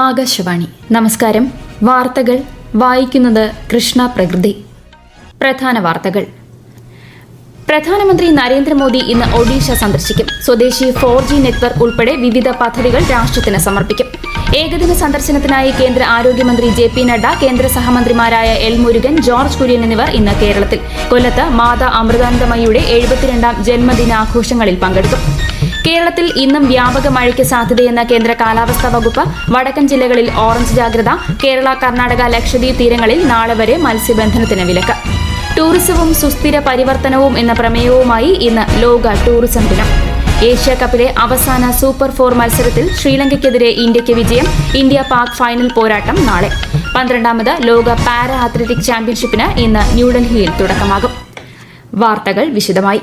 ആകാശവാണി. നമസ്കാരം. വാർത്തകൾ വായിക്കുന്നത് കൃഷ്ണ പ്രകൃതി. പ്രധാന വാർത്തകൾ. പ്രധാനമന്ത്രി നരേന്ദ്രമോദി ഇന്ന് ഒഡീഷ സന്ദർശിക്കും. സ്വദേശി ഫോർ ജി നെറ്റ്വർക്ക് ഉൾപ്പെടെ വിവിധ പദ്ധതികൾ രാഷ്ട്രത്തിന് സമർപ്പിക്കും. ഏകദിന സന്ദർശനത്തിനായി കേന്ദ്ര ആരോഗ്യമന്ത്രി ജെ പി നഡ്ഡ കേന്ദ്ര സഹമന്ത്രിമാരായ എൽ മുരുകൻ ജോർജ് കുര്യൻ എന്നിവർ ഇന്ന് കേരളത്തിൽ. കൊല്ലത്ത് മാതാ അമൃതാനന്ദമയുടെ എഴുപത്തിരണ്ടാം ജന്മദിനാഘോഷങ്ങളിൽ പങ്കെടുക്കും. കേരളത്തിൽ ഇന്നും വ്യാപക മഴയ്ക്ക് സാധ്യതയെന്ന കേന്ദ്ര കാലാവസ്ഥാ വകുപ്പ് വടക്കൻ ജില്ലകളിൽ ഓറഞ്ച് ജാഗ്രത കേരള കർണാടക ലക്ഷദ്വീപ് തീരങ്ങളിൽ നാളെ വരെ മത്സ്യബന്ധനത്തിന് വിലക്ക്. ടൂറിസവും സുസ്ഥിര പരിവർത്തനവും എന്ന പ്രമേയവുമായി ഇന്ന് ലോക ടൂറിസം ദിനം. ഏഷ്യ കപ്പിലെ അവസാന സൂപ്പർ ഫോർ മത്സരത്തിൽ ശ്രീലങ്കയ്ക്കെതിരെ ഇന്ത്യയ്ക്ക് വിജയം ഇന്ത്യ പാക് ഫൈനൽ പോരാട്ടം നാളെ. പന്ത്രണ്ടാമത് ലോക പാരാ അത്ലറ്റിക് ചാമ്പ്യൻഷിപ്പിന് ഇന്ന് ന്യൂഡൽഹിയിൽ തുടക്കമാകും. വാർത്തകൾ വിശദമായി.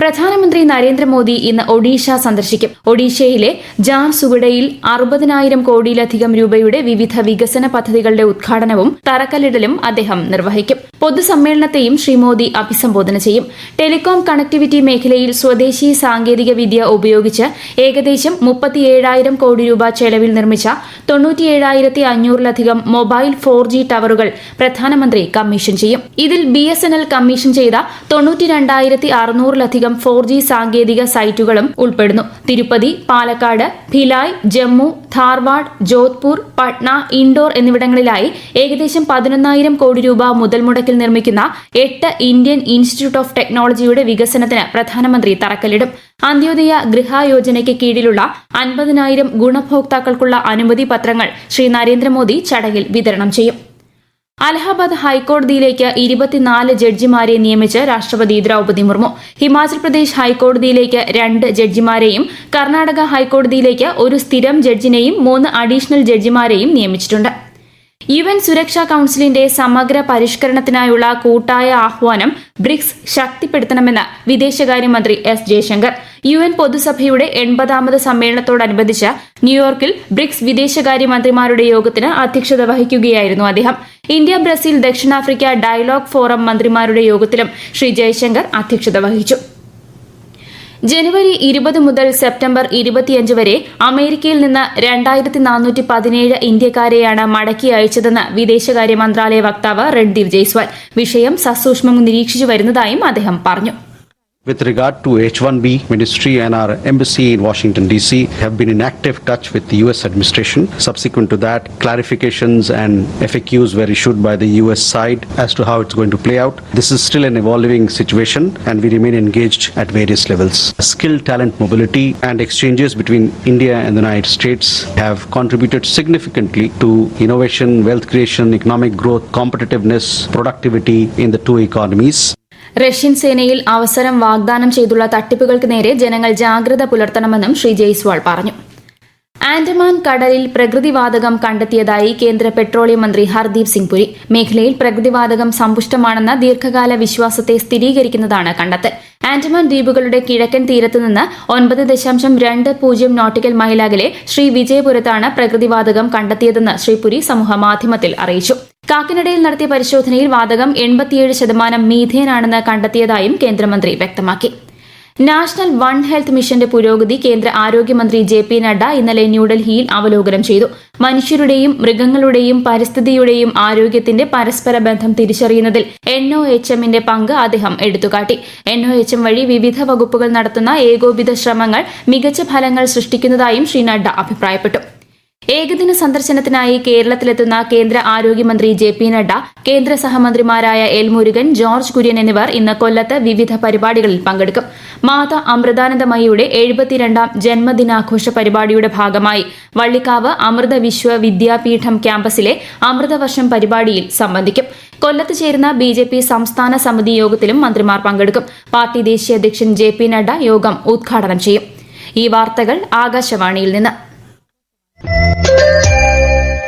പ്രധാനമന്ത്രി നരേന്ദ്രമോദി ഇന്ന് ഒഡീഷ സന്ദർശിക്കും. ഒഡീഷയിലെ ജാർസുഗുഡയിൽ അറുപതിനായിരം കോടിയിലധികം രൂപയുടെ വിവിധ വികസന പദ്ധതികളുടെ ഉദ്ഘാടനവും തറക്കല്ലിടലും അദ്ദേഹം നിർവഹിക്കും. പൊതുസമ്മേളനത്തെയും ശ്രീ മോദി അഭിസംബോധന ചെയ്യും. ടെലികോം കണക്ടിവിറ്റി മേഖലയിൽ സ്വദേശി സാങ്കേതിക വിദ്യ ഉപയോഗിച്ച് ഏകദേശം മുപ്പത്തിയേഴായിരം കോടി രൂപ ചെലവിൽ നിർമ്മിച്ച തൊണ്ണൂറ്റിയേഴായിരത്തി അഞ്ഞൂറിലധികം മൊബൈൽ ഫോർ ജി ടവറുകൾ പ്രധാനമന്ത്രി കമ്മീഷൻ ചെയ്യും. ഇതിൽ ബി കമ്മീഷൻ ചെയ്ത തൊണ്ണൂറ്റിരണ്ടായിരത്തി അറുന്നൂറിലധികം ഫോർ ജി സാങ്കേതിക സൈറ്റുകളും ഉൾപ്പെടുന്നു. തിരുപ്പതി പാലക്കാട് ഭിലായ് ജമ്മു ധാർവാഡ് ജോധ്പൂർ പട്ന ഇൻഡോർ എന്നിവിടങ്ങളിലായി ഏകദേശം പതിനൊന്നായിരം കോടി രൂപ മുതൽ മുടക്കിൽ നിർമ്മിക്കുന്ന എട്ട് ഇന്ത്യൻ ഇൻസ്റ്റിറ്റ്യൂട്ട് ഓഫ് ടെക്നോളജിയുടെ വികസനത്തിന് പ്രധാനമന്ത്രി തറക്കല്ലിടും. അന്ത്യോദയ ഗൃഹയോജനയ്ക്ക് കീഴിലുള്ള അൻപതിനായിരം ഗുണഭോക്താക്കൾക്കുള്ള അനുമതി പത്രങ്ങൾ ശ്രീ നരേന്ദ്രമോദി ചടങ്ങിൽ വിതരണം ചെയ്യും. അലഹാബാദ് ഹൈക്കോടതിയിലേക്ക് ഇരുപത്തിനാല് ജഡ്ജിമാരെ നിയമിച്ച് രാഷ്ട്രപതി ദ്രൌപതി മുർമു ഹിമാചൽ പ്രദേശ് ഹൈക്കോടതിയിലേക്ക് രണ്ട് ജഡ്ജിമാരെയും കർണാടക ഹൈക്കോടതിയിലേക്ക് ഒരു സ്ഥിരം ജഡ്ജിനെയും മൂന്ന് അഡീഷണൽ ജഡ്ജിമാരെയും നിയമിച്ചിട്ടുണ്ട്. യു എൻ സുരക്ഷാ കൌൺസിലിന്റെ സമഗ്ര പരിഷ്കരണത്തിനായുള്ള കൂട്ടായ ആഹ്വാനം ബ്രിക്സ് ശക്തിപ്പെടുത്തണമെന്ന് വിദേശകാര്യമന്ത്രി എസ് ജയശങ്കർ. യു എൻ പൊതുസഭയുടെ എൺപതാമത് സമ്മേളനത്തോടനുബന്ധിച്ച് ന്യൂയോർക്കിൽ ബ്രിക്സ് വിദേശകാര്യമന്ത്രിമാരുടെ യോഗത്തിന് അധ്യക്ഷത വഹിക്കുകയായിരുന്നു അദ്ദേഹം. ഇന്ത്യ ബ്രസീൽ ദക്ഷിണാഫ്രിക്ക ഡയലോഗ് ഫോറം മന്ത്രിമാരുടെ യോഗത്തിലും ശ്രീ ജയശങ്കർ അധ്യക്ഷത വഹിച്ചു. ജനുവരി ഇരുപത് മുതൽ സെപ്റ്റംബർ ഇരുപത്തിയഞ്ച് വരെ അമേരിക്കയിൽ നിന്ന് രണ്ടായിരത്തി നാനൂറ്റി പതിനേഴ് ഇന്ത്യക്കാരെയാണ് മടക്കി അയച്ചതെന്ന് വിദേശകാര്യ മന്ത്രാലയ വക്താവ് രൺദീപ് ജയ്സ്വാൾ. വിഷയം സസൂക്ഷ്മം നിരീക്ഷിച്ചു വരുന്നതായും അദ്ദേഹം പറഞ്ഞു. With regard to H-1B, Ministry and our embassy in Washington DC have been in active touch with the US administration. Subsequent to that, clarifications and FAQs were issued by the US side as to how it's going to play out. This is still an evolving situation and we remain engaged at various levels. Skill talent mobility and exchanges between India and the United States have contributed significantly to innovation, wealth creation, economic growth, competitiveness, productivity in the two economies. Russian സേനയിൽ അവസരം വാഗ്ദാനം ചെയ്തുള്ള തട്ടിപ്പുകൾക്ക് നേരെ ജനങ്ങൾ ജാഗ്രത പുലർത്തണമെന്നും ശ്രീ ജയ്സ്വാൾ പറഞ്ഞു. ആൻഡമാൻ കടലിൽ പ്രകൃതിവാതകം കണ്ടെത്തിയതായി കേന്ദ്ര പെട്രോളിയം മന്ത്രി ഹർദീപ് സിംഗ് പുരി. മേഖലയിൽ പ്രകൃതിവാതകം സമ്പുഷ്ടമാണെന്ന ദീർഘകാല വിശ്വാസത്തെ സ്ഥിരീകരിക്കുന്നതാണ് കണ്ടെത്തൽ. ആൻഡമാൻ ദ്വീപുകളുടെ കിഴക്കൻ തീരത്ത് നിന്ന് ഒൻപത് ദശാംശം രണ്ട് പൂജ്യം നോട്ടിക്കൽ മൈലാകിലെ ശ്രീ വിജയപുരത്താണ് പ്രകൃതിവാതകം കണ്ടെത്തിയതെന്ന് ശ്രീ പുരി സമൂഹമാധ്യമത്തിൽ അറിയിച്ചു. കാക്കിനഡയിൽ നടത്തിയ പരിശോധനയിൽ വാതകം എൺപത്തിയേഴ് ശതമാനം മീഥേനാണെന്ന് കണ്ടെത്തിയതായും കേന്ദ്രമന്ത്രി വ്യക്തമാക്കി. നാഷണൽ വൺ ഹെൽത്ത് മിഷന്റെ പുരോഗതി കേന്ദ്ര ആരോഗ്യമന്ത്രി ജെ പി നഡ്ഡ ഇന്നലെ ന്യൂഡൽഹിയിൽ അവലോകനം ചെയ്തു. മനുഷ്യരുടെയും മൃഗങ്ങളുടെയും പരിസ്ഥിതിയുടെയും ആരോഗ്യത്തിന്റെ പരസ്പര ബന്ധം തിരിച്ചറിയുന്നതിൽ എൻ ഒ എച്ച് എമ്മിന്റെ പങ്ക് അദ്ദേഹം എടുത്തുകാട്ടി. എൻ ഒ എച്ച് എം വഴി വിവിധ വകുപ്പുകൾ നടത്തുന്ന ഏകോപിത ശ്രമങ്ങൾ മികച്ച ഫലങ്ങൾ സൃഷ്ടിക്കുന്നതായും ശ്രീ നഡ്ഡ അഭിപ്രായപ്പെട്ടു. ഏകദിന സന്ദർശനത്തിനായി കേരളത്തിലെത്തുന്ന കേന്ദ്ര ആരോഗ്യമന്ത്രി ജെ പി നഡ്ഡ കേന്ദ്ര സഹമന്ത്രിമാരായ എൽ മുരുകൻ ജോർജ് കുര്യൻ എന്നിവർ ഇന്ന് കൊല്ലത്ത് വിവിധ പരിപാടികളിൽ പങ്കെടുക്കും. മാതാ അമൃതാനന്ദമയിയുടെ എഴുപത്തിരണ്ടാം ജന്മദിനാഘോഷ പരിപാടിയുടെ ഭാഗമായി വള്ളിക്കാവ് അമൃത വിശ്വ വിദ്യാപീഠം ക്യാമ്പസിലെ അമൃതവർഷം പരിപാടിയിൽ സംബന്ധിക്കും. കൊല്ലത്ത് ചേരുന്ന ബി ജെ പി സംസ്ഥാന സമിതി യോഗത്തിലും മന്ത്രിമാർ പങ്കെടുക്കും. പാർട്ടി ദേശീയ അധ്യക്ഷൻ ജെ പി നഡ്ഡ യോഗം ഉദ്ഘാടനം ചെയ്യും. ഈ വാർത്തകൾ ആകാശവാണിയിൽ നിന്ന്.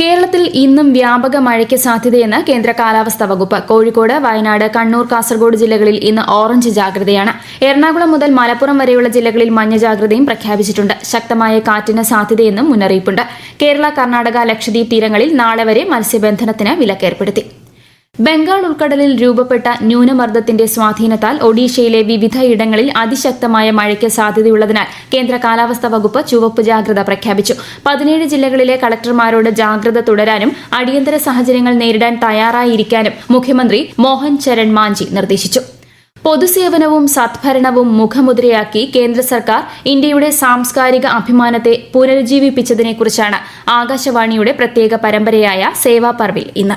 കേരളത്തിൽ ഇന്നും വ്യാപക മഴയ്ക്ക് സാധ്യതയെന്ന് കേന്ദ്ര കാലാവസ്ഥാ വകുപ്പ്. കോഴിക്കോട് വയനാട് കണ്ണൂർ കാസർഗോഡ് ജില്ലകളിൽ ഇന്ന് ഓറഞ്ച് ജാഗ്രതയാണ്. എറണാകുളം മുതൽ മലപ്പുറം വരെയുള്ള ജില്ലകളിൽ മഞ്ഞ ജാഗ്രതയും പ്രഖ്യാപിച്ചിട്ടുണ്ട്. ശക്തമായ കാറ്റിന് സാധ്യതയെന്നും മുന്നറിയിപ്പുണ്ട്. കേരള കർണാടക ലക്ഷദ്വീപ് തീരങ്ങളിൽ നാളെ വരെ മത്സ്യബന്ധനത്തിന് വിലക്കേർപ്പെടുത്തി. ബംഗാൾ ഉൾക്കടലിൽ രൂപപ്പെട്ട ന്യൂനമർദ്ദത്തിന്റെ സ്വാധീനത്താൽ ഒഡീഷയിലെ വിവിധയിടങ്ങളിൽ അതിശക്തമായ മഴയ്ക്ക് സാധ്യതയുള്ളതിനാൽ കേന്ദ്ര കാലാവസ്ഥാ വകുപ്പ് ചുവപ്പ് ജാഗ്രത പ്രഖ്യാപിച്ചു. പതിനേഴ് ജില്ലകളിലെ കളക്ടർമാരോട് ജാഗ്രത തുടരാനും അടിയന്തര സാഹചര്യങ്ങൾ നേരിടാൻ തയ്യാറായിരിക്കാനും മുഖ്യമന്ത്രി മോഹൻ ചരൺ മാഞ്ചി നിർദ്ദേശിച്ചു. പൊതുസേവനവും സദ്ഭരണവും മുഖമുദ്രയാക്കി കേന്ദ്ര സർക്കാർ ഇന്ത്യയുടെ സാംസ്കാരിക അഭിമാനത്തെ പുനരുജ്ജീവിപ്പിച്ചതിനെക്കുറിച്ചാണ് ആകാശവാണിയുടെ പ്രത്യേക പരമ്പരയായ സേവാപർവിൽ ഇന്ന്.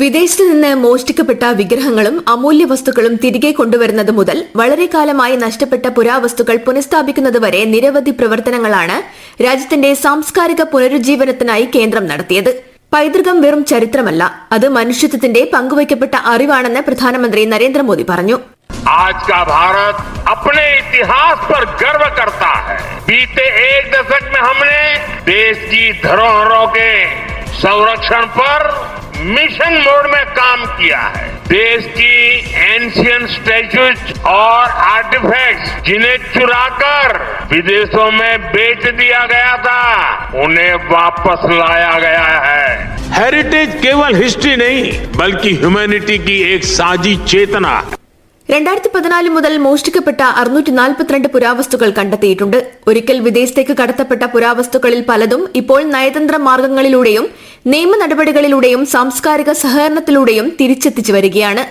വിദേശത്ത് നിന്ന് മോഷ്ടിക്കപ്പെട്ട വിഗ്രഹങ്ങളും അമൂല്യ വസ്തുക്കളും തിരികെ കൊണ്ടുവരുന്നത് മുതൽ വളരെ കാലമായി നഷ്ടപ്പെട്ട പുരാവസ്തുക്കൾ പുനഃസ്ഥാപിക്കുന്നതുവരെ നിരവധി പ്രവർത്തനങ്ങളാണ് രാജ്യത്തിന്റെ സാംസ്കാരിക പുനരുജ്ജീവനത്തിനായി കേന്ദ്രം നടത്തിയത് പൈതൃകം വെറും ചരിത്രമല്ല അത് മനുഷ്യത്വത്തിന്റെ പങ്കുവയ്ക്കപ്പെട്ട അറിവാണെന്ന് പ്രധാനമന്ത്രി നരേന്ദ്രമോദി പറഞ്ഞു आज का भारत अपने इतिहास पर गर्व करता है बीते एक दशक में हमने देश की धरोहरों के संरक्षण पर मिशन मोड में काम किया है। देश की एंशियन स्टैच्यूज और आर्टिफैक्ट्स जिन्हें चुराकर विदेशों में बेच दिया गया था, उन्हें वापस लाया गया है। हेरिटेज केवल हिस्ट्री नहीं, बल्कि ह्यूमैनिटी की एक साझी चेतना है। രണ്ടായിരത്തി പതിനാല് മുതൽ മോഷ്ടിക്കപ്പെട്ട അറുന്നൂറ്റി നാൽപ്പത്തിരണ്ട് പുരാവസ്തുക്കൾ കണ്ടെത്തിയിട്ടുണ്ട്. ഒരിക്കൽ വിദേശത്തേക്ക് കടത്തപ്പെട്ട പുരാവസ്തുക്കളിൽ പലതും ഇപ്പോൾ നയതന്ത്ര മാർഗങ്ങളിലൂടെയും നിയമ നടപടികളിലൂടെയും സാംസ്കാരിക സഹകരണത്തിലൂടെയും തിരിച്ചെത്തിച്ചു വരികയാണ്.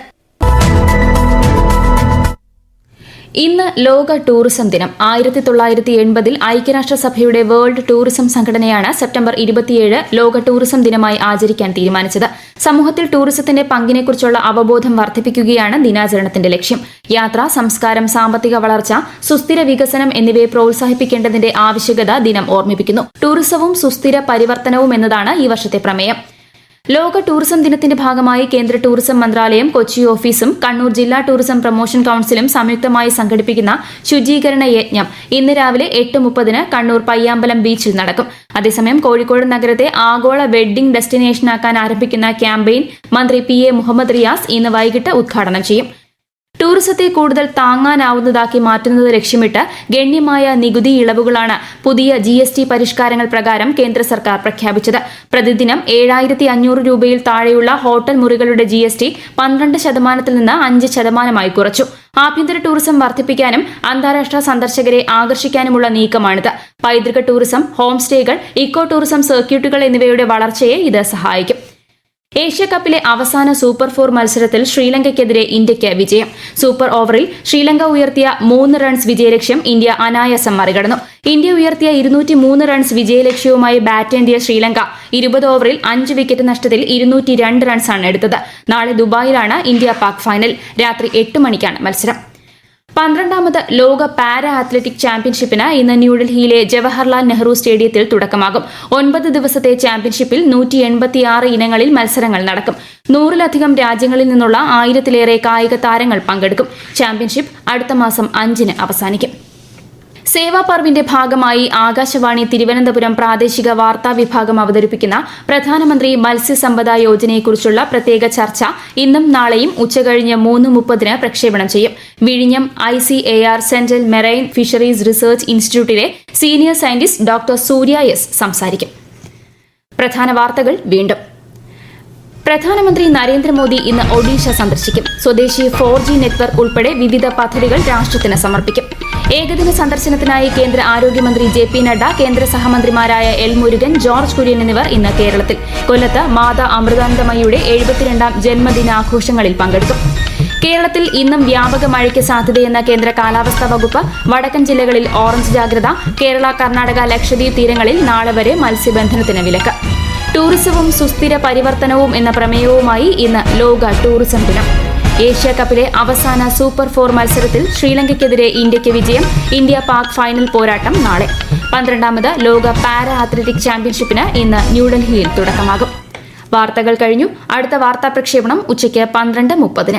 ഇന്ന് ലോക ടൂറിസം ദിനം. ആയിരത്തി തൊള്ളായിരത്തി എൺപതിൽ ഐക്യരാഷ്ട്രസഭയുടെ വേൾഡ് ടൂറിസം സംഘടനയാണ് സെപ്റ്റംബർ ഇരുപത്തിയേഴ് ലോക ടൂറിസം ദിനമായി ആചരിക്കാൻ തീരുമാനിച്ചത്. സമൂഹത്തിൽ ടൂറിസത്തിന്റെ പങ്കിനെക്കുറിച്ചുള്ള അവബോധം വർദ്ധിപ്പിക്കുകയാണ് ദിനാചരണത്തിന്റെ ലക്ഷ്യം. യാത്ര സംസ്കാരം സാമ്പത്തിക വളർച്ച സുസ്ഥിര വികസനം എന്നിവയെ പ്രോത്സാഹിപ്പിക്കേണ്ടതിന്റെ ആവശ്യകത ദിനം ഓർമ്മിപ്പിക്കുന്നു. ടൂറിസവും സുസ്ഥിര പരിവർത്തനവും എന്നതാണ് ഈ വർഷത്തെ പ്രമേയം. ലോക ടൂറിസം ദിനത്തിന്റെ ഭാഗമായി കേന്ദ്ര ടൂറിസം മന്ത്രാലയം കൊച്ചി ഓഫീസും കണ്ണൂർ ജില്ലാ ടൂറിസം പ്രൊമോഷൻ കൌൺസിലും സംയുക്തമായി സംഘടിപ്പിക്കുന്ന ശുചീകരണ യജ്ഞം ഇന്ന് രാവിലെ എട്ട് മുപ്പതിന് കണ്ണൂർ പയ്യാമ്പലം ബീച്ചിൽ നടക്കും. അതേസമയം കോഴിക്കോട് നഗരത്തെ ആഗോള വെഡ്ഡിംഗ് ഡെസ്റ്റിനേഷനാക്കാൻ ആരംഭിക്കുന്ന ക്യാമ്പയിൻ മന്ത്രി പി എ മുഹമ്മദ് റിയാസ് ഇന്ന് വൈകിട്ട് ഉദ്ഘാടനം ചെയ്യും. ടൂറിസത്തെ കൂടുതൽ താങ്ങാനാവുന്നതാക്കി മാറ്റുന്നത് ലക്ഷ്യമിട്ട് ഗണ്യമായ നികുതി ഇളവുകളാണ് പുതിയ ജി എസ് ടി പരിഷ്കാരങ്ങൾ പ്രകാരം കേന്ദ്ര സർക്കാർ പ്രഖ്യാപിച്ചത്. പ്രതിദിനം ഏഴായിരത്തി അഞ്ഞൂറ് രൂപയിൽ താഴെയുള്ള ഹോട്ടൽ മുറികളുടെ ജി എസ് ടി പന്ത്രണ്ട് ശതമാനത്തിൽ നിന്ന് അഞ്ച് ശതമാനമായി കുറച്ചു. ആഭ്യന്തര ടൂറിസം വർദ്ധിപ്പിക്കാനും അന്താരാഷ്ട്ര സന്ദർശകരെ ആകർഷിക്കാനുമുള്ള നീക്കമാണിത്. പൈതൃക ടൂറിസം ഹോം സ്റ്റേകൾ ഇക്കോ ടൂറിസം സർക്യൂട്ടുകൾ എന്നിവയുടെ വളർച്ചയെ ഇത് സഹായിക്കും. ഏഷ്യ കപ്പിലെ അവസാന സൂപ്പർ ഫോർ മത്സരത്തിൽ ശ്രീലങ്കയ്ക്കെതിരെ ഇന്ത്യയ്ക്ക് വിജയം. സൂപ്പർ ഓവറിൽ ശ്രീലങ്ക ഉയർത്തിയ മൂന്ന് റൺസ് വിജയലക്ഷ്യം ഇന്ത്യ അനായാസം മറികടന്നു. ഇന്ത്യ ഉയർത്തിയ ഇരുന്നൂറ്റി മൂന്ന് റൺസ് വിജയലക്ഷ്യവുമായി ബാറ്റേന്തിയ ശ്രീലങ്ക ഇരുപത് ഓവറിൽ അഞ്ച് വിക്കറ്റ് നഷ്ടത്തിൽ ഇരുന്നൂറ്റി രണ്ട് റൺസാണ് എടുത്തത്. നാളെ ദുബായിലാണ് ഇന്ത്യ പാക് ഫൈനൽ. രാത്രി എട്ട് മണിക്കാണ് മത്സരം. പന്ത്രണ്ടാമത് ലോക പാരാ അത്ലറ്റിക് ചാമ്പ്യൻഷിപ്പിന് ഇന്ന് ന്യൂഡൽഹിയിലെ ജവഹർലാൽ നെഹ്റു സ്റ്റേഡിയത്തിൽ തുടക്കമാകും. ഒൻപത് ദിവസത്തെ ചാമ്പ്യൻഷിപ്പിൽ നൂറ്റി എൺപത്തിയാറ് ഇനങ്ങളിൽ മത്സരങ്ങൾ നടക്കും. നൂറിലധികം രാജ്യങ്ങളിൽ നിന്നുള്ള ആയിരത്തിലേറെ കായിക താരങ്ങൾ പങ്കെടുക്കും. ചാമ്പ്യൻഷിപ്പ് അടുത്ത മാസം അഞ്ചിന് അവസാനിക്കും. സേവാ പർവിന്റെ ഭാഗമായി ആകാശവാണി തിരുവനന്തപുരം പ്രാദേശിക വാർത്താ വിഭാഗം അവതരിപ്പിക്കുന്ന പ്രധാനമന്ത്രി മത്സ്യസമ്പദ യോജനയെക്കുറിച്ചുള്ള പ്രത്യേക ചർച്ച ഇന്നും നാളെയും ഉച്ചകഴിഞ്ഞ് മൂന്ന് മുപ്പതിന് പ്രക്ഷേപണം ചെയ്യും. വിഴിഞ്ഞം I C A R central marine fisheries research ഇൻസ്റ്റിറ്റ്യൂട്ടിലെ senior scientist doctor Surya S സംസാരിക്കും. പ്രധാന വാർത്തകൾ വീണ്ടും. പ്രധാനമന്ത്രി നരേന്ദ്രമോദി ഇന്ന് ഒഡീഷ സന്ദർശിക്കും. സ്വദേശി ഫോർ ജി നെറ്റ്വർക്ക് ഉൾപ്പെടെ വിവിധ പദ്ധതികൾ രാഷ്ട്രത്തിന് സമർപ്പിക്കും. ഏകദിന സന്ദർശനത്തിനായി കേന്ദ്ര ആരോഗ്യമന്ത്രി ജെ പി നഡ്ഡ കേന്ദ്ര സഹമന്ത്രിമാരായ എൽ മുരുകൻ ജോർജ് കുര്യൻ എന്നിവർ ഇന്ന് കേരളത്തിൽ. കൊല്ലത്ത് മാതാ അമൃതാനന്ദമയിയുടെ എഴുപത്തിരണ്ടാം ജന്മദിനാഘോഷങ്ങളിൽ പങ്കെടുക്കും. കേരളത്തിൽ ഇന്നും വ്യാപക മഴയ്ക്ക് സാധ്യതയെന്ന കേന്ദ്ര കാലാവസ്ഥാ വകുപ്പ് വടക്കൻ ജില്ലകളിൽ ഓറഞ്ച് ജാഗ്രത കേരള കർണാടക ലക്ഷദ്വീപ് തീരങ്ങളിൽ നാളെ വരെ മത്സ്യബന്ധനത്തിന് വിലക്ക്. ടൂറിസവും സുസ്ഥിര പരിവർത്തനവും എന്ന പ്രമേയവുമായി ഇന്ന് ലോക ടൂറിസം ദിനം. ഏഷ്യ കപ്പിലെ അവസാന സൂപ്പർ ഫോർ മത്സരത്തിൽ ശ്രീലങ്കയ്ക്കെതിരെ ഇന്ത്യയ്ക്ക് വിജയം ഇന്ത്യ പാക് ഫൈനൽ പോരാട്ടം നാളെ. പന്ത്രണ്ടാമത് ലോക പാരാ അത്ലറ്റിക് ചാമ്പ്യൻഷിപ്പിന് ഇന്ന് ന്യൂഡൽഹിയിൽ തുടക്കമാകും. വാർത്തകൾ കഴിഞ്ഞു. അടുത്ത വാർത്താ പ്രക്ഷേപണം ഉച്ചയ്ക്ക് പന്ത്രണ്ട് മുപ്പതിന്.